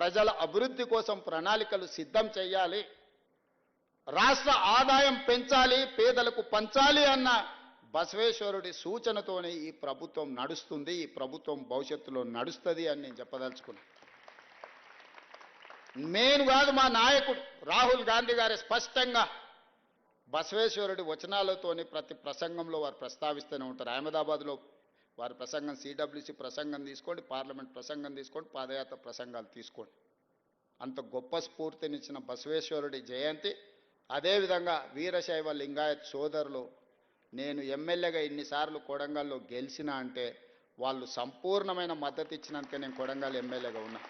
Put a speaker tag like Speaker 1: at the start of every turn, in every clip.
Speaker 1: ప్రజల అభివృద్ధి కోసం ప్రణాళికలు సిద్ధం చేయాలి. రాష్ట్ర ఆదాయం పెంచాలి పేదలకు పంచాలి అన్న బసవేశ్వరుడి సూచనతోనే ఈ ప్రభుత్వం నడుస్తుంది ఈ ప్రభుత్వం భవిష్యత్తులో నడుస్తుంది అని నేను చెప్పదలుచుకున్నాను నేను కాదు మా నాయకుడు రాహుల్ గాంధీ గారి స్పష్టంగా బసవేశ్వరుడి వచనాలతోని ప్రతి ప్రసంగంలో వారు ప్రస్తావిస్తూనే ఉంటారు. అహ్మదాబాద్లో వారి ప్రసంగం సిడబ్ల్యూసి ప్రసంగం తీసుకోండి పార్లమెంట్ ప్రసంగం తీసుకోండి పాదయాత్ర ప్రసంగాలు తీసుకోండి. అంత గొప్ప స్ఫూర్తినిచ్చిన బసవేశ్వరుడి జయంతి. అదేవిధంగా వీరశైవ లింగాయత్ సోదరులు నేను ఎమ్మెల్యేగా ఇన్నిసార్లు కొడంగల్లో గెలిచినా అంటే వాళ్ళు సంపూర్ణమైన మద్దతు ఇచ్చినందుకే నేను కొడంగల్ ఎమ్మెల్యేగా ఉన్నా.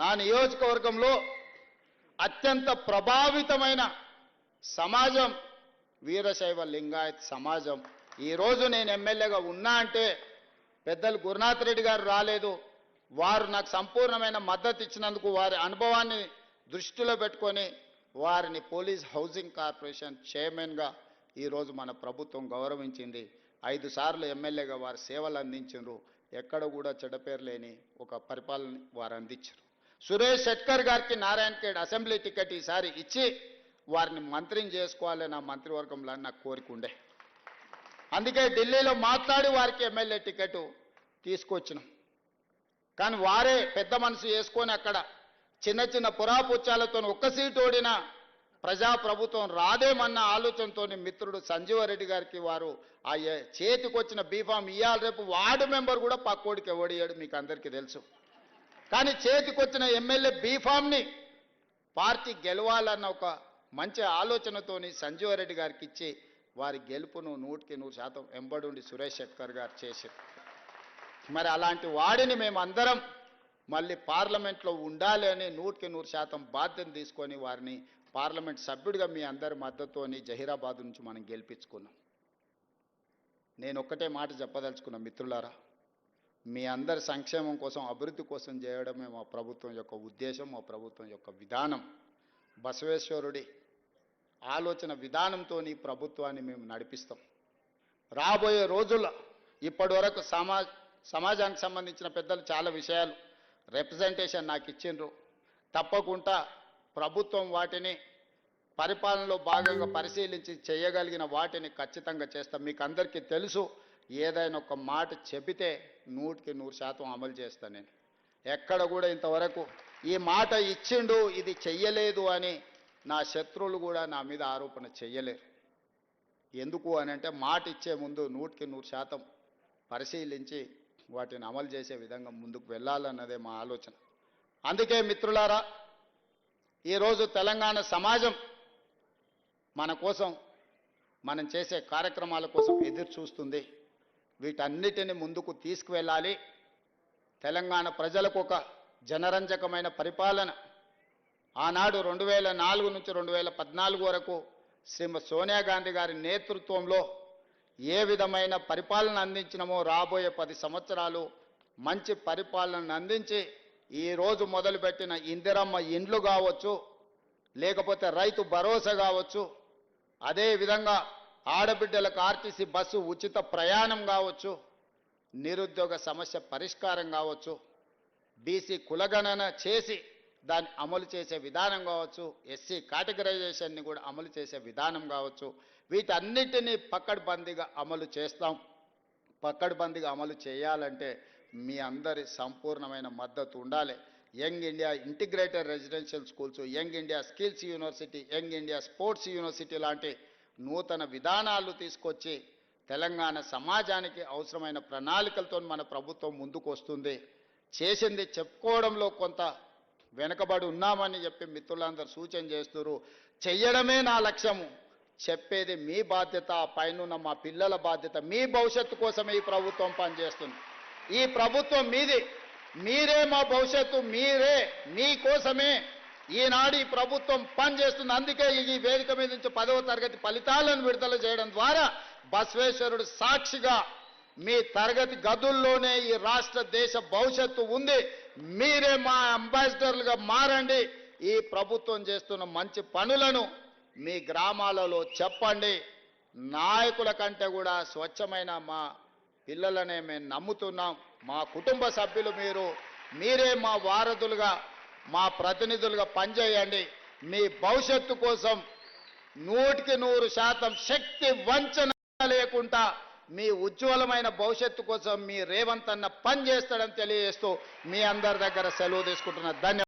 Speaker 1: నా నియోజకవర్గంలో అత్యంత ప్రభావితమైన సమాజం వీరశైవ లింగాయత్ సమాజం. ఈరోజు నేను ఎమ్మెల్యేగా ఉన్నా అంటే పెద్దలు గురునాథ్ రెడ్డి గారు రాలేదు. వారు నాకు సంపూర్ణమైన మద్దతు ఇచ్చినందుకు వారి అనుభవాన్ని దృష్టిలో పెట్టుకొని వారిని పోలీస్ హౌసింగ్ కార్పొరేషన్ చైర్మన్గా ఈరోజు మన ప్రభుత్వం గౌరవించింది. ఐదు సార్లు ఎమ్మెల్యేగా వారు సేవలు అందించారు ఎక్కడ కూడా చెడపేరు లేని ఒక పరిపాలన వారు అందించారు. సురేష్ శెట్కర్ గారికి నారాయణఖేడ్ అసెంబ్లీ టికెట్ ఈసారి ఇచ్చి వారిని మంత్రిని చేసుకోవాలని నా మంత్రివర్గంలో నాకు కోరిక ఉండే. అందుకే ఢిల్లీలో మాట్లాడి వారికి ఎమ్మెల్యే టికెట్ తీసుకొచ్చినాం. కానీ వారే పెద్ద మనసు వేసుకొని అక్కడ చిన్న చిన్న పురాపుచ్చాలతో ఒక్క సీటు ఓడిన ప్రజాప్రభుత్వం రాదేమన్న ఆలోచనతో మిత్రుడు సంజీవారెడ్డి గారికి వారు ఆ చేతికొచ్చిన బీఫామ్ ఇయ్యాలి రేపు వార్డు మెంబర్ కూడా పక్కోడికి ఓడియాడు మీకు అందరికీ తెలుసు. కానీ చేతికొచ్చిన ఎమ్మెల్యే బీఫామ్ని పార్టీ గెలవాలన్న ఒక మంచి ఆలోచనతోని సంజీవారెడ్డి గారికి ఇచ్చి వారి గెలుపును నూటికి నూరు శాతం ఎంబడుండి సురేష్ శెట్కర్ గారు చేశారు. మరి అలాంటి వాడిని మేము అందరం మళ్ళీ పార్లమెంట్లో ఉండాలి అని నూటికి నూరు శాతం బాధ్యత తీసుకొని వారిని పార్లమెంట్ సభ్యుడిగా మీ అందరి మద్దతుని జహీరాబాద్ నుంచి మనం గెలిపించుకున్నాం. నేను ఒక్కటే మాట చెప్పదలుచుకున్నా మిత్రులారా మీ అందరి సంక్షేమం కోసం అభివృద్ధి కోసం చేయడమే మా ప్రభుత్వం యొక్క ఉద్దేశం మా ప్రభుత్వం యొక్క విధానం. బసవేశ్వరుడి ఆలోచన విధానంతో ప్రభుత్వాన్ని మేము నడిపిస్తాం. రాబోయే రోజుల్లో ఇప్పటి వరకు సమా సమాజానికి సంబంధించిన పెద్దలు చాలా విషయాలు రిప్రజెంటేషన్ నాకు ఇచ్చిండ్రు. తప్పకుండా ప్రభుత్వం వాటిని పరిపాలనలో భాగంగా పరిశీలించి చేయగలిగిన వాటిని ఖచ్చితంగా చేస్తాం. మీకు అందరికీ తెలుసు ఏదైనా ఒక మాట చెబితే నూటికి నూరు శాతం అమలు చేస్తాను నేను. ఎక్కడ కూడా ఇంతవరకు ఈ మాట ఇచ్చిండు ఇది చెయ్యలేదు అని నా శత్రువులు కూడా నా మీద ఆరోపణ చెయ్యలేరు. ఎందుకు అని అంటే మాట ఇచ్చే ముందు నూటికి నూరు శాతం పరిశీలించి వాటిని అమలు చేసే విధంగా ముందుకు వెళ్ళాలన్నదే మా ఆలోచన. అందుకే మిత్రులారా ఈరోజు తెలంగాణ సమాజం మన కోసం మనం చేసే కార్యక్రమాల కోసం ఎదురు చూస్తుంది. వీటన్నిటిని ముందుకు తీసుకువెళ్ళాలి. తెలంగాణ ప్రజలకు ఒక జనరంజకమైన పరిపాలన ఆనాడు రెండు వేల నాలుగు నుంచి రెండు వేల పద్నాలుగు వరకు శ్రీమతి సోనియా గాంధీ గారి నేతృత్వంలో ఏ విధమైన పరిపాలన అందించినమో రాబోయే పది సంవత్సరాలు మంచి పరిపాలనను అందించి ఈరోజు మొదలుపెట్టిన ఇందిరమ్మ ఇండ్లు కావచ్చు లేకపోతే రైతు భరోసా కావచ్చు అదేవిధంగా ఆడబిడ్డలకు ఆర్టీసీ బస్సు ఉచిత ప్రయాణం కావచ్చు నిరుద్యోగ సమస్య పరిష్కారం కావచ్చు బీసీ కులగణన చేసి దాన్ని అమలు చేసే విధానం కావచ్చు ఎస్సీ కేటగరైజేషన్ని కూడా అమలు చేసే విధానం కావచ్చు వీటన్నిటినీ పక్కడబందీగా అమలు చేస్తాం. పక్కడబందీగా అమలు చేయాలంటే మీ అందరి సంపూర్ణమైన మద్దతు ఉండాలి. Young India integrated residential schools young India skills university young India sports university లాంటి నూతన విధానాలు తీసుకొచ్చి తెలంగాణ సమాజానికి అవసరమైన ప్రణాళికలతో మన ప్రభుత్వం ముందుకు వస్తుంది చేసింది చెప్పుకోవడంలో కొంత వెనకబడి ఉన్నామని చెప్పి మిత్రులందరూ సూచన చేస్తున్నారు. చెయ్యడమే నా లక్ష్యము. చెప్పేది మీ బాధ్యత పైన మా పిల్లల బాధ్యత. మీ భవిష్యత్తు కోసమే ఈ ప్రభుత్వం పనిచేస్తుంది. ఈ ప్రభుత్వం మీది. మీరే మా భవిష్యత్తు మీరే మీకోసమే ఈనాడు ఈ ప్రభుత్వం పనిచేస్తుంది. అందుకే ఈ వేదిక మీద నుంచి పదవ తరగతి ఫలితాలను విడుదల చేయడం ద్వారా బసవేశ్వరుడు సాక్షిగా మీ తరగతి గదుల్లోనే ఈ రాష్ట్ర దేశ భవిష్యత్తు ఉంది. మీరే మా అంబాసిడర్లుగా మారండి. ఈ ప్రభుత్వం చేస్తున్న మంచి పనులను మీ గ్రామాలలో చెప్పండి. నాయకుల కంటే కూడా స్వచ్ఛమైన మా పిల్లలనే మేము నమ్ముతున్నాం. మా కుటుంబ సభ్యులు మీరు మీరే మా వారధులుగా మా ప్రతినిధులుగా పనిచేయండి. మీ భవిష్యత్తు కోసం నూటికి నూరు శాతం శక్తి వంచన లేకుండా మీ ఉజ్వలమైన భవిష్యత్తు కోసం మీ రేవంత్ అన్న పని చేస్తాడని తెలియజేస్తూ మీ అందరి దగ్గర సెలవు తీసుకుంటున్న. ధన్యవాదాలు.